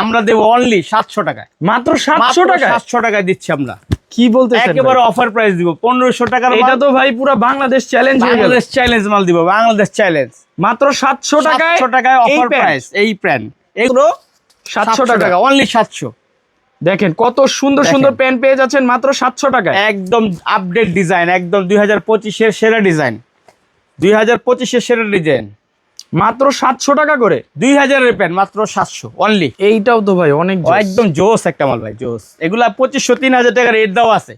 আমরা দেবো অনলি সাতশো টাকায়। মাত্র সাতশো টাকা সাতশো টাকায় দিচ্ছি আমরা। কি বলতে একেবারে অফার প্রাইস দিব পনেরোশো টাকার এটা তো ভাই পুরো বাংলাদেশ চ্যালেঞ্জ বাংলাদেশ চ্যালেঞ্জ মাল দিব বাংলাদেশ চ্যালেঞ্জ মাত্র সাতশো টাকায় টাকায় অফার। প্রাইস এই প্যান্ট এগুলো সাতশো টাকা অনলি সাতশো। দেখেন কত সুন্দর সুন্দর প্যান্ট পেয়ে যাচ্ছেন মাত্র সাতশো টাকা একদম আপডেট ডিজাইন একদম দুই হাজার পঁচিশের সেরা ডিজাইন দুই হাজার পঁচিশের সেরা ডিজাইন মাত্র সাতশো টাকা করে। দুই হাজারের প্যান্ট মাত্র সাতশো অনলি এইটাও তো ভাই অনেক। একদম জোস একটা মাল ভাই জোস। এগুলা পঁচিশশো তিন হাজার টাকার রেট দেওয়া আছে।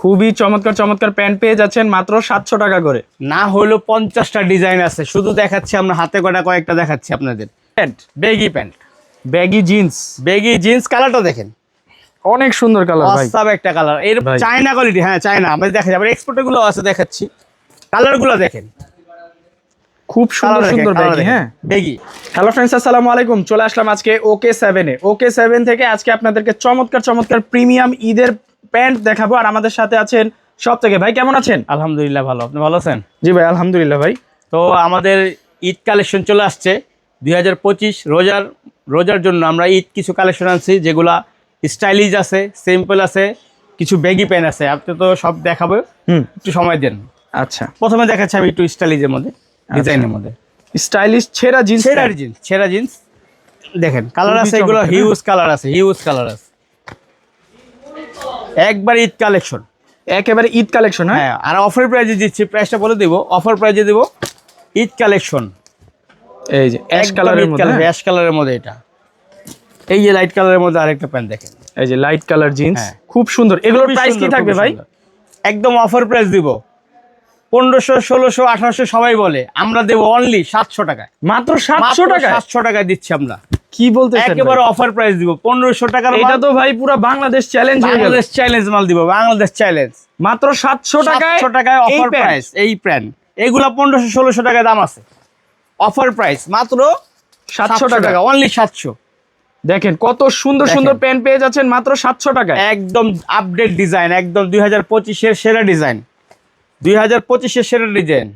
খুবই চমৎকার চমৎকার প্যান্ট পেয়ে যাচ্ছেন মাত্র সাতশো টাকা করে। না হলেও পঞ্চাশটা ডিজাইন আছে শুধু দেখাচ্ছি আমরা হাতে কটা কয়েকটা দেখাচ্ছি আপনাদের। Pant baggy pant. Baggy jeans. Baggy jeans কালারটা দেখেন। অনেক সুন্দর কালার ভাই। অসাব একটা কালার। এর চায়না কোয়ালিটি হ্যাঁ চায়না। আমরা দেখা যাবে এক্সপোর্টগুলো আছে দেখাচ্ছি। কালারগুলো দেখেন। খুব সুন্দর সুন্দর ব্যাগি হ্যাঁ? ব্যাগি হ্যালো ফ্রেন্ডস আসসালামু আলাইকুম। চলে আসলাম আজকে ওকে সেভেনে ওকে সেভেন থেকে আজকে আপনাদেরকে চমৎকার চমৎকার প্রিমিয়াম ঈদের প্যান্ট দেখাবো। আর আমাদের সাথে আছেন সব থেকে। ভাই কেমন আছেন? আলহামদুলিল্লাহ ভালো। আপনি ভালো আছেন? জি ভাই আলহামদুলিল্লাহ ভাই। তো আমাদের ঈদ কালেকশন চলে আসছে। দুই হাজার পঁচিশ রোজার রোজার জন্য আমরা ঈদ কিছু কালেকশন আনছি যেগুলা স্টাইলিশ আছে সিম্পল আছে কিছু ব্যাগি প্যান্ট আছে। আপনি তো সব দেখাবো। হুম। একটু সময় দেন। আচ্ছা। প্রথমে দেখাচ্ছি আমি একটু স্টাইলিজের মধ্যে। ডিজাইনের মধ্যে। স্টাইলিশ ছেঁড়া জিন্স ছেঁড়া জিন্স ছেঁড়া জিন্স দেখেন কালার আছে এগুলো হিউজ কালার আছে হিউজ কালার আছে। একবার ঈদ কালেকশন। একেবারে ঈদ কালেকশন হ্যাঁ? হ্যাঁ আর অফার প্রাইজে দিচ্ছি প্রাইসটা বলে দেবো অফার প্রাইজে দেবো ঈদ কালেকশন। এই যে অ্যাশ কালারের মধ্যে? অ্যাশ কালারের মধ্যে এটা। এই যে লাইট কালারের মধ্যে আরেকটা প্যান্ট দেখেন। এই যে লাইট কালার জিন্স। খুব সুন্দর। এগুলোর প্রাইস কি থাকবে ভাই? একদম অফার প্রাইস দিব। পনেরোশো ষোলোশো আঠারোশো সবাই বলে। আমরা দেবো অনলি সাতশো টাকায়। মাত্র সাতশো টাকা সাতশো টাকায় দিচ্ছি আমরা। কি বলতেছেন একেবারে অফার প্রাইস দিব। পনেরোশো টাকার এটা তো ভাই পুরো বাংলাদেশ চ্যালেঞ্জ বাংলাদেশ চ্যালেঞ্জ মাল দিব বাংলাদেশ চ্যালেঞ্জ মাত্র সাতশো টাকায় টাকায় অফার প্রাইস এই প্যান্ট এগুলা পনেরোশো ষোলোশো টাকায় দাম আছে। অফার প্রাইস মাত্র সাতশো টাকা। অনলি সাতশো। দেখেন কত সুন্দর সুন্দর প্যান্ট পেয়ে যাচ্ছেন মাত্র সাতশো টাকায়। একদম আপডেট ডিজাইন একদম দুই হাজার পঁচিশের সেরা ডিজাইন দুই হাজার পঁচিশের সেরা ডিজাইন।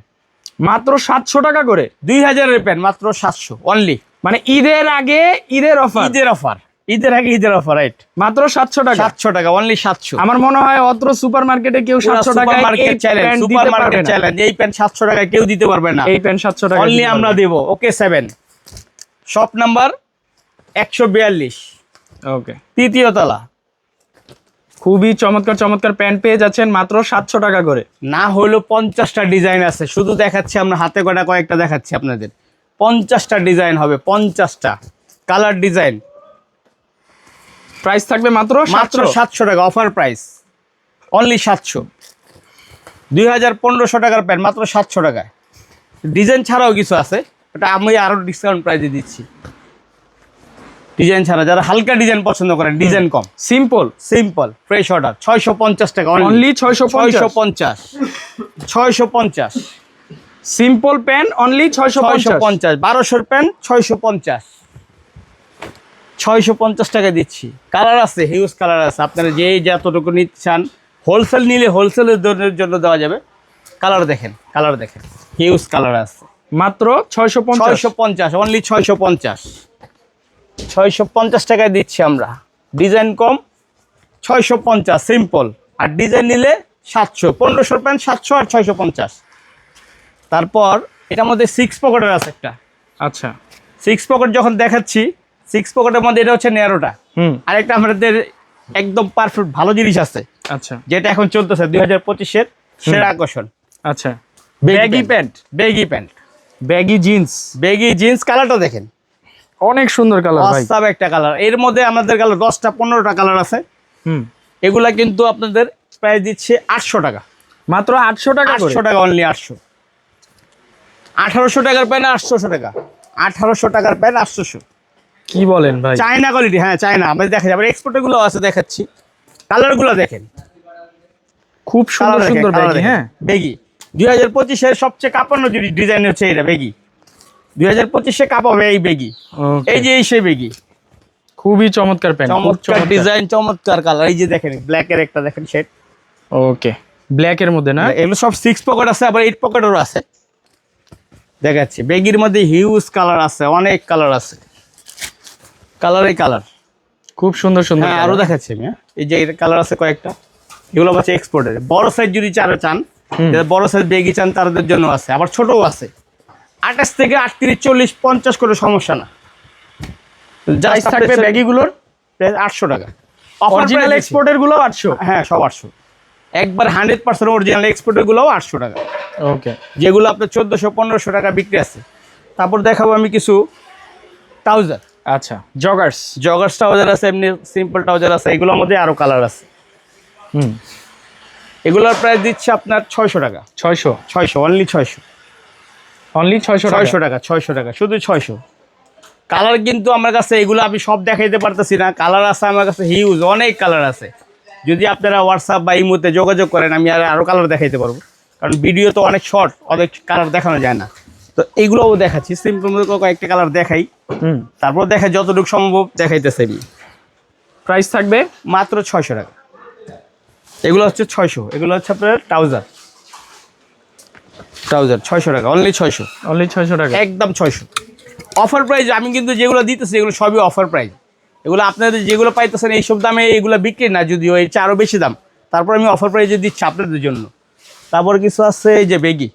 মাত্র সাতশো টাকা করে দুই হাজারের প্যান্ট মাত্র সাতশো অনলি মানে ঈদের আগে ঈদের অফার ঈদের অফার ঈদের আগে ঈদের অফার রাইট মাত্র সাতশো টাকা। সাতশো টাকা অনলি সাতশো। আমার মনে হয় অত্র সুপার মার্কেটে কেউ সাতশো টাকায় market challenge super market challenge এই প্যান্ট সাতশো টাকায় কেউ দিতে পারবে না। এই প্যান্ট সাতশো টাকা অনলি আমরা দেব। ওকে সেভেন শপ নাম্বার একশো বিয়াল্লিশ। ওকে তৃতীয় তলা। খুবই চমৎকার চমৎকার প্যান্ট পেয়ে যাচ্ছেন মাত্র সাতশো টাকা করে। না হলেও পঞ্চাশটা ডিজাইন আছে। শুধু দেখাচ্ছি আমরা হাতে কটা কয়েকটা দেখাচ্ছি আপনাদের। পঞ্চাশটা ডিজাইন হবে পঞ্চাশটা। Colour design. প্রাইস থাকবে মাত্র মাত্র সাতশো। সাতশো টাকা অফার প্রাইস। অনলি সাতশো। দুই হাজার পনেরোশো টাকার প্যান্ট মাত্র সাতশো টাকায়। ডিজাইন ছাড়াও কিছু আছে ওটা আমি আরও ডিসকাউন্ট প্রাইসে দিচ্ছি। ডিজাইন ছাড়া যারা হালকা ডিজাইন পছন্দ করেন ডিজাইন কম। সিম্পল সিম্পল ফ্রেশ অর্ডার ছয়শো পঞ্চাশ টাকা অনলি ছয়শো ছয়শো পঞ্চাশ। ছয়শো পঞ্চাশ। সিম্পল প্যান্ট অনলি ছয়শো ছয়শো পঞ্চাশ। বারোশোর প্যান্ট ছয়শো পঞ্চাশ। ছয়শো পঞ্চাশ টাকা দিচ্ছি। কালার আছে হিউজ কালার আছে। আপনারা যে যতটুকু নিতে চান হোলসেল নিলে হোলসেলের জন্য দেওয়া যাবে। কালার দেখেন কালার দেখেন। হিউজ কালার আছে। মাত্র ছয়শো ছয়শো পঞ্চাশ অনলি ছয়শো পঞ্চাশ। ছয়শো পঞ্চাশ টাকায় দিচ্ছি আমরা। ডিজাইন কম ছয়শো পঞ্চাশ সিম্পল। আর ডিজাইন নিলে সাতশো পনেরোশোর প্যান্ট সাতশো আর ছয়শো পঞ্চাশ। তারপর এটার মধ্যে সিক্স পকেটের আছে একটা। আচ্ছা। সিক্স পকেট যখন দেখাচ্ছি সিক্স পকেটের মধ্যে এটা হচ্ছে নেরোটা হুম। আরেকটা আমাদের একদম পারফেক্ট ভালো জিনিস আছে। আচ্ছা। যেটা এখন চলতেছে দুই হাজার পঁচিশের সেরা আকর্ষণ। আচ্ছা। Baggy pant baggy pant baggy jeans baggy jeans কালারটা দেখেন। অনেক সুন্দর কালার ভাই। অস্তাব একটা কালারের মধ্যে আমাদের কালার দশটা পনেরোটা কালার আছে। হুম। এগুলা কিন্তু আপনাদের প্রাইস দিচ্ছে আটশো টাকা। মাত্র আটশো টাকা করে? আটশো টাকা অনলি আটশো। আঠারোশো টাকার প্যান্ট আটশোশো টাকা। আঠারোশো টাকার প্যান্ট আটশোশো। কি বলেন ভাই? চায়না কোয়ালিটি হ্যাঁ চায়না আমরা দেখা যাবে এক্সপোর্টেরগুলো আছে দেখাচ্ছি। কালারগুলো দেখেন। খুব সুন্দর সুন্দর হ্যাঁ। বেগি দুই হাজার পঁচিশের সবচেয়ে কাঁপানো ডিজাইন হচ্ছে এটা বেগি দুই হাজার পঁচিশে কাঁপাবে এই বেগি। এই যে এই সেই বেগি। খুবই চমৎকার প্যান্ট চমৎকার ডিজাইন চমৎকার কালার এই যে দেখেন একটা দেখেন শেড ওকে ব্ল্যাক এর মধ্যে না? এগুলো সব সিক্স পকেট আছে আবার এইট পকেটেরও আছে। দেখাচ্ছি বেগির মধ্যে হিউজ কালার আছে অনেক কালার আছে। কালারই কালার খুব সুন্দর সুন্দর হ্যাঁ আরও দেখাচ্ছি আমি হ্যাঁ। এই যে কালার আছে কয়েকটা এগুলো এক্সপোর্টের বড় সাইজ যদি চারা চান বড় সাইজ বেগি চান তাদের জন্য আছে আবার ছোটও আছে। আঠাশ থেকে আটত্রিশ চল্লিশ পঞ্চাশ করে সমস্যা না। যাই থাকবে ব্যাগিগুলোর আটশো টাকা। অরিজিনাল এক্সপোর্টেরগুলো আটশো। হ্যাঁ সব আটশো। একবার হান্ড্রেড পার্সেন্ট অরিজিনাল এক্সপোর্টের গুলোও আটশো টাকা। ওকে যেগুলো আপনার চোদ্দোশো পনেরোশো টাকা বিক্রি আছে। তারপর দেখাবো আমি কিছু ট্রাউজার আচ্ছা জগার্স জগার্স ট্রাউজার আছে এমনি সিম্পল ট্রাউজার আছে। এগুলোর মধ্যে আরও কালার আছে। হুম। এগুলোর প্রাইস দিচ্ছে আপনার ছয়শো টাকা। ছয়শো? ছয়শো অনলি ছয়শো। অনলি ছয়শো ছয়শো টাকা ছয়শো টাকা শুধু ছয়শো। কালার কিন্তু আমার কাছে এগুলো আমি সব দেখাইতে পারতেছি না। কালার আছে আমার কাছে হিউজ অনেক কালার আছে। যদি আপনারা হোয়াটসঅ্যাপ বা ইমোতে যোগাযোগ করেন আমি আর আরও কালার দেখাইতে পারব। কারণ ভিডিও তো অনেক শর্ট অনেক কালার দেখানো যায় না। তো এইগুলোও দেখাচ্ছি সিম্পল মধ্যে কয়েকটা কালার দেখাই। হুম। তারপর দেখা যতটুকু সম্ভব দেখাইতেছে আমি। প্রাইস থাকবে? মাত্র ছয়শো টাকা। এগুলো হচ্ছে ছয়শো এগুলো হচ্ছে আপনার ট্রাউজার ট্রাউজার ছয়শো টাকা অনলি ছয়শো। অনলি ছয়শো টাকা। একদম ছয়শো। অফার প্রাইস আমি কিন্তু যেগুলো দিতেছি এগুলো সবই অফার প্রাইস এগুলো আপনাদের যেগুলো পাইতেছেন এইসব দামে এগুলো বিক্রি না যদিও চেয়ে আরও বেশি দাম। তারপর আমি অফার প্রাইসে দিচ্ছি আপনাদের জন্য। তারপর কিছু আছে এই যে baggy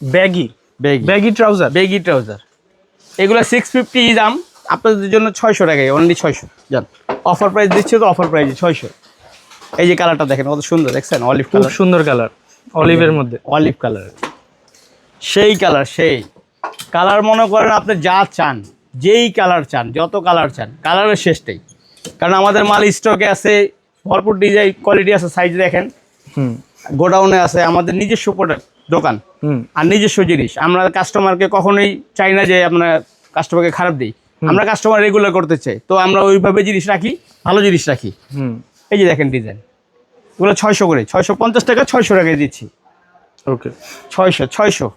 baggy baggy baggy trouser baggy trouser এগুলো সিক্স ফিফটি দাম আপনাদের জন্য ছয়শো টাকায় অনলি ছয়শো। যান অফার প্রাইস দিচ্ছে তো অফার প্রাইস ছয়শো। এই যে কালারটা দেখেন কত সুন্দর দেখছেন? অলিভ খুব কালার সুন্দর কালার অলিভের মধ্যে। অলিভ কালার সেই কালার সেই। কালার মনে করেন আপনি যা চান যেই কালার চান যত কালার চান কালারের শেষটাই কারণ আমাদের মাল স্টকে আছে ভরপুর ডিজাইন কোয়ালিটি আছে সাইজ দেখেন। হুম। গোডাউনে আছে আমাদের নিজস্ব প্রোডাক্ট দোকান। হুম। আর নিজস্ব জিনিস আমরা কাস্টমারকে কখনোই চাই না যে আমরা কাস্টমারকে খারাপ দিই। আমরা কাস্টমার রেগুলার করতে চাই তো আমরা ওইভাবে জিনিস রাখি ভালো জিনিস রাখি। হুম। এই যে দেখেন ডিজাইন এগুলো ছয়শো করে ছয়শো পঞ্চাশ টাকা ছয়শো টাকায় দিচ্ছি। ওকে ছয়শো ছয়শো।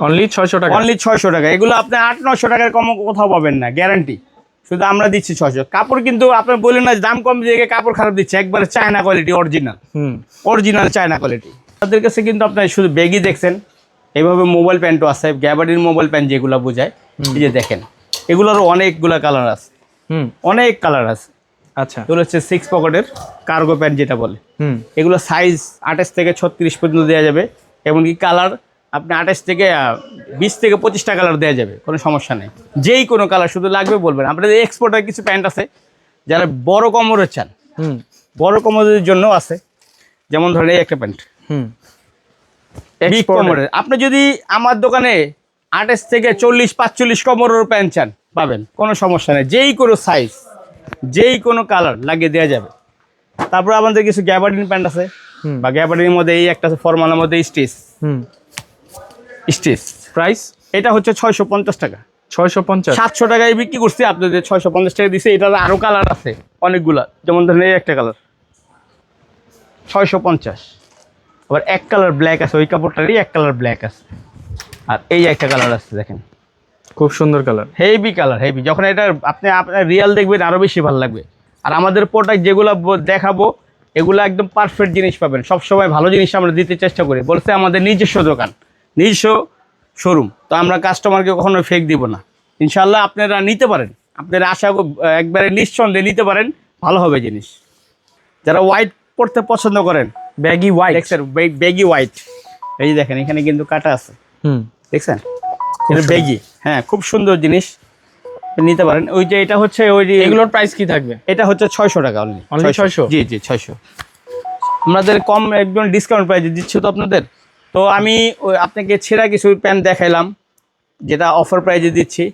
অনলি ছয়শো টাকা। অনলি ছয়শো টাকা। এগুলো আপনি আট নশো টাকার কম কোথাও পাবেন না গ্যারান্টি শুধু আমরা দিচ্ছি ছয়শো। কাপড় কিন্তু আপনি বললেন না দাম কম দিয়ে কাপড় খারাপ দিচ্ছে। একবারে চায়না কোয়ালিটি অরিজিনাল হুম। অরিজিনাল চায়না কোয়ালিটি তাদের কাছে কিন্তু আপনার শুধু ব্যাগই দেখছেন। এইভাবে মোবাইল প্যান্টও আছে গ্যাবাডির মোবাইল প্যান্ট যেগুলো বোঝায়। এই যে দেখেন এগুলোরও অনেকগুলো কালার আছে। হুম। অনেক কালার আছে। আচ্ছা। এগুলো হচ্ছে সিক্স পকেটের কার্গো প্যান্ট যেটা বলে। হুম। এগুলো সাইজ আঠাশ থেকে ছত্রিশ পর্যন্ত দেওয়া যাবে। এমনকি কালার আপনি আঠাশ থেকে বিশ থেকে পঁচিশটা কালার দেওয়া যাবে কোনো সমস্যা নেই। যেই কোনো কালার শুধু লাগবে বলবেন। আপনাদের এক্সপোর্টের কিছু প্যান্ট আছে যারা বড় কমরের চান হুম। বড় কমরের জন্য আছে। যেমন ধরেন এই একটা প্যান্ট হুম। কমরের। আপনি যদি আমার দোকানে আঠাশ থেকে চল্লিশ পাঁচচল্লিশ কমরের প্যান্ট চান পাবেন কোনো সমস্যা নেই। যেই কোনো সাইজ যেই কোনো কালার লাগিয়ে দেওয়া যাবে। তারপর আমাদের কিছু গ্যাবার্ডিন প্যান্ট আছে। বা গ্যাবার্ডিনের মধ্যে এই একটা আছে ফর্মালের মধ্যে স্টিচ হুম। স্টিচ প্রাইস এটা হচ্ছে ছয়শো পঞ্চাশ টাকা। ছয়শো পঞ্চাশ? সাতশো টাকায় বিক্রি করছি আপনাদের ছয়শো পঞ্চাশ টাকা দিচ্ছে এটার আরও কালার আছে অনেকগুলা। যেমন ধরেন এই একটা কালার। ছয়শো পঞ্চাশ। আবার এক কালার ব্ল্যাক আছে ওই কাপড়টারই এক কালার ব্ল্যাক আছে। আর এই একটা কালার আছে দেখেন। খুব সুন্দর কালার। হেভি কালার হেভি যখন এটা আপনি আপনার রিয়াল দেখবেন আরও বেশি ভালো লাগবে। আর আমাদের প্রোডাক্ট যেগুলো দেখাবো এগুলো একদম পারফেক্ট জিনিস পাবেন। সবসময় ভালো জিনিস আমরা দিতে চেষ্টা করি। বলতে আমাদের নিজস্ব দোকান। নিজস্ব শোরুম তো আমরা কাস্টমারকে কখনো ফেক দিব না। ইনশাল্লাহ আপনারা নিতে পারেন। আপনারা আশা একবারে নিঃসন্দেহে নিতে পারেন। ভালো হবে জিনিস। যারা হোয়াইট পড়তে পছন্দ করেন ব্যাগি হোয়াইট দেখছেন ব্যাগি হোয়াইট এই যে দেখেন এখানে কিন্তু কাটা আছে। হুম। দেখছেন? বেগি হ্যাঁ খুব সুন্দর জিনিস। নিতে পারেন। ওই যে এটা হচ্ছে ওই যে এগুলোর প্রাইস কি থাকবে? এটা হচ্ছে ছয়শো টাকা অনলি 600? জি জি ছয়শো। আমাদের কম একদম ডিসকাউন্ট প্রাইসে দিচ্ছি তো আপনাদের? তো আমি ওই আপনাকে ছেঁড়া কিছু প্যান্ট দেখাইলাম যেটা অফার প্রাইজে দিচ্ছি।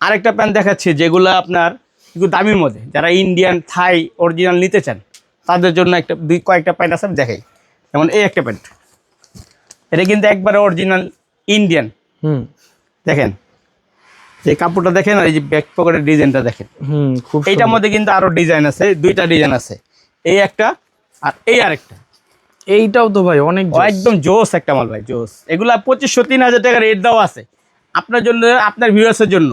আরেকটা প্যান্ট দেখাচ্ছি যেগুলো আপনার একটু দামির মধ্যে যারা ইন্ডিয়ান থাই অরিজিনাল নিতে চান তাদের জন্য একটা দুই কয়েকটা প্যান্ট আছে আমি দেখাই। যেমন এই একটা প্যান্ট এটা কিন্তু একবারে অরিজিনাল ইন্ডিয়ান হুম। দেখেন এই কাপড়টা দেখেন আর এই যে ব্যাক পকেটের ডিজাইনটা দেখেন। হুম খুব এইটার মধ্যে কিন্তু আরও ডিজাইন আছে দুইটা ডিজাইন আছে। এই একটা আর এই আরেকটা। এইটাও তো ভাই অনেক একদম জোস একটা মাল ভাই জোস। এগুলা পঁচিশশো তিন হাজার টাকা রেট দেওয়া আছে। আপনার জন্য আপনার ভিউয়ার্সের জন্য।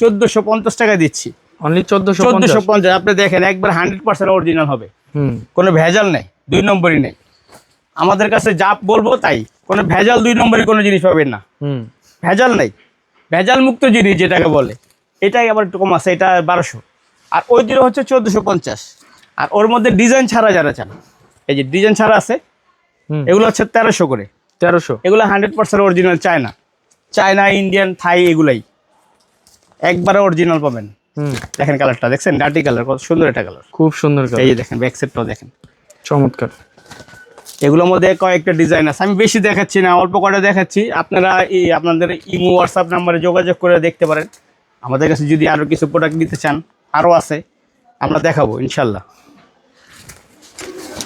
চোদ্দশো পঞ্চাশ টাকা দিচ্ছি। অনলি চোদ্দশো চোদ্দশো পঞ্চাশ আপনি দেখেন একবার হান্ড্রেড পার্সেন্ট অরিজিনাল হবে। কোনো ভেজাল নেই দুই নম্বরই নেই। আমাদের কাছে যা বলব তাই। কোনো ভেজাল দুই নম্বরই কোনো জিনিস পাবেন না। হুম। ভেজাল নেই। ভেজাল মুক্ত জিনিস যেটাকে বলে। এটাই আবার একটু কম আছে এটা বারোশো। আর ওই দুটো হচ্ছে চোদ্দোশো পঞ্চাশ। আর ওর মধ্যে ডিজাইন ছাড়া যারা চান এই যে ডিজাইন ছাড়া আছে এগুলো হচ্ছে তেরোশো করে। তেরোশো? এগুলো hundred percent original China China Indian Thai এগুলাই। একবারে অরিজিনাল পাবেন। দেখেন কালারটা দেখছেন? ডাটি কালার কত সুন্দর একটা কালার খুব সুন্দর এই দেখেন ব্যাক সেটটাও দেখেন। চমৎকার। এগুলোর মধ্যে কয়েকটা ডিজাইন আছে। আমি বেশি দেখাচ্ছি না অল্প কটা দেখাচ্ছি। আপনারা এই আপনাদের ইমো হোয়াটসঅ্যাপ নাম্বারে যোগাযোগ করে দেখতে পারেন। আমাদের কাছে যদি আরও কিছু প্রোডাক্ট নিতে চান আরও আছে আমরা দেখাবো ইনশাল্লাহ।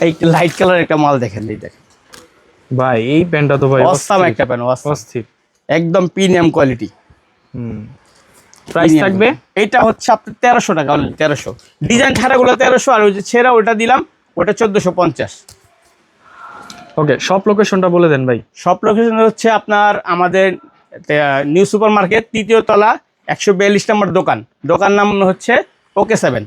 এই লাইট কালার একটা মাল দেখেন এই দেখেন। ভাই এই প্যান্টটা তো ভাই অসাম। একটা প্যান অস্থির। একদম প্রিমিয়াম কোয়ালিটি হুম। প্রাইস থাকবে? এটা হচ্ছে আপনার তেরোশো টাকা তেরোশো। ডিজাইন ছাড়াগুলো তেরোশো আর ওই যে ছেঁড়া ওটা দিলাম ওটা চোদ্দোশো পঞ্চাশ। ওকে সব লোকেশনটা বলে দেন ভাই। সব লোকেশন হচ্ছে আপনার আমাদের নিউ সুপার মার্কেট তৃতীয় তলা একশো বিয়াল্লিশ নম্বর দোকান। দোকান নাম হচ্ছে ওকে সেভেন